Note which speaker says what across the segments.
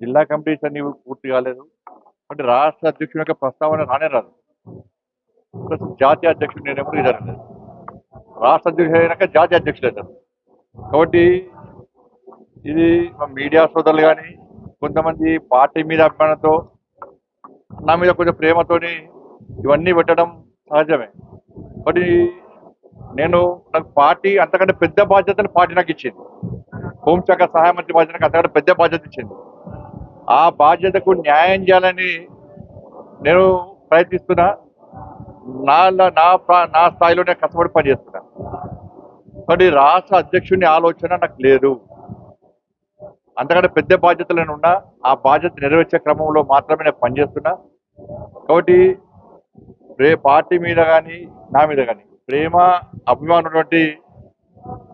Speaker 1: జిల్లా కమిటీస్ అన్ని పూర్తి కాలేదు. అంటే రాష్ట్ర అధ్యక్షుని యొక్క ప్రస్తావన రానే రాదు. ప్లస్ జాతీయ అధ్యక్షుడు నేనేమో ఎప్పుడు జరగలేదు రాష్ట్ర అధ్యక్షుడు అయినాక జాతీయ అధ్యక్షుడు అవుతారు కాబట్టి ఇది మా మీడియా సోదరులు కానీ కొంతమంది పార్టీ మీద అభిమానంతో నా మీద కొంచెం ప్రేమతోని ఇవన్నీ పెట్టడం సహజమే. బట్ నేను నాకు పార్టీ అంతకంటే పెద్ద బాధ్యతను పార్టీ నాకు ఇచ్చింది. హోంశాఖ సహాయ మంత్రి బాధ్యత నాకు అంతకంటే పెద్ద బాధ్యత ఇచ్చింది. ఆ బాధ్యతకు న్యాయం చేయాలని నేను ప్రయత్నిస్తున్నా. నా నా ప్రా- నా స్థాయిలోనే కష్టపడి పనిచేస్తున్నా. కానీ రాష్ట్ర అధ్యక్షుని ఆలోచన నాకు లేదు. అంతకంటే పెద్ద బాధ్యతలు నేను ఉన్నా. ఆ బాధ్యత నెరవేర్చే క్రమంలో మాత్రమే నేను పనిచేస్తున్నా. కాబట్టి రే పార్టీ మీద కానీ నా మీద కానీ ప్రేమ అభిమానం ఉన్నటువంటి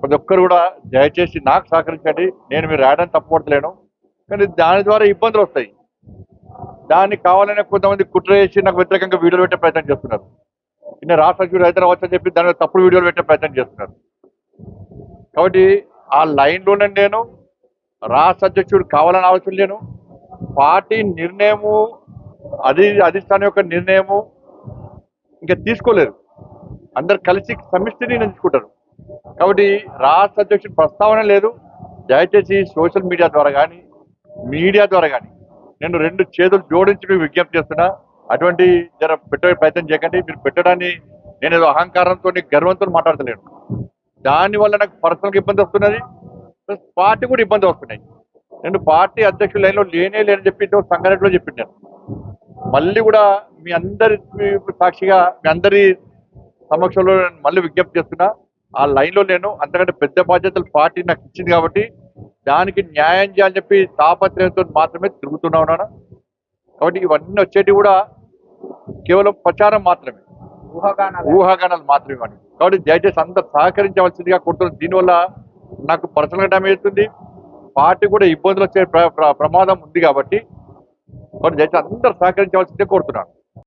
Speaker 1: ప్రతి ఒక్కరు కూడా దయచేసి నాకు సహకరించండి. నేను మీరు రాయడానికి తప్పుపడతలేను. కానీ దాని ద్వారా ఇబ్బందులు వస్తాయి. దాన్ని కావాలనే కొంతమంది కుట్ర చేసి నాకు వ్యతిరేకంగా వీడియోలు పెట్టే ప్రయత్నం చేస్తున్నారు. నిన్న రాష్ట్ర అధ్యక్షుడు హైదరాబాద్ అని చెప్పి దాని తప్పుడు వీడియోలు పెట్టే ప్రయత్నం చేస్తున్నారు. కాబట్టి ఆ లైన్లోనే నేను రాష్ట్ర అధ్యక్షుడు కావాలని అవసరం లేను. పార్టీ నిర్ణయము అది అధిష్టానం యొక్క నిర్ణయము ఇంకా తీసుకోలేదు. అందరు కలిసి సమిష్టిని నిర్ణయం కాబట్టి రాష్ట్ర అధ్యక్షుడు ప్రస్తావన లేదు. దయచేసి సోషల్ మీడియా ద్వారా కానీ మీడియా ద్వారా కానీ నేను రెండు చేతులు జోడించి మీకు విజ్ఞప్తి చేస్తున్నా. అటువంటి జర పెట్టే ప్రయత్నం చేయకండి. మీరు పెట్టడాన్ని నేను ఏదో అహంకారంతో గర్వంతో మాట్లాడతలేను. దానివల్ల నాకు పర్సనల్గా ఇబ్బంది వస్తున్నది. ప్లస్ పార్టీ కూడా ఇబ్బంది వస్తున్నాయి. నేను పార్టీ అధ్యక్షుల లైన్లో లేనే లేని చెప్పి సంగారెడ్డిలో సంగారెడ్డిలో నేను. మళ్ళీ కూడా మీ అందరి సాక్షిగా మీ అందరి సమక్షంలో నేను మళ్ళీ విజ్ఞప్తి చేస్తున్నా. ఆ లైన్లో నేను అంతకంటే పెద్ద బాధ్యతలు పార్టీ నాకు ఇచ్చింది కాబట్టి దానికి న్యాయం చేయాలని చెప్పి తాపత్రయంతో మాత్రమే తిరుగుతున్నా ఉన్నాను కాబట్టి ఇవన్నీ వచ్చేటి కూడా కేవలం ప్రచారం మాత్రమే.
Speaker 2: ఊహాగానాలు.
Speaker 1: ఊహాగానాలు మాత్రమే ఇవ్వండి. కాబట్టి దయచేసి అందరు సహకరించవలసిందిగా కోరుతున్నాను. దీనివల్ల నాకు పర్సనల్గా డ్యామేజ్ అవుతుంది. పార్టీ కూడా ఇబ్బందులు వచ్చే ప్ర- ప్ర- ప్రమాదం ఉంది కాబట్టి కాబట్టి దయచేసి అందరు సహకరించవలసిందే కోరుతున్నాను.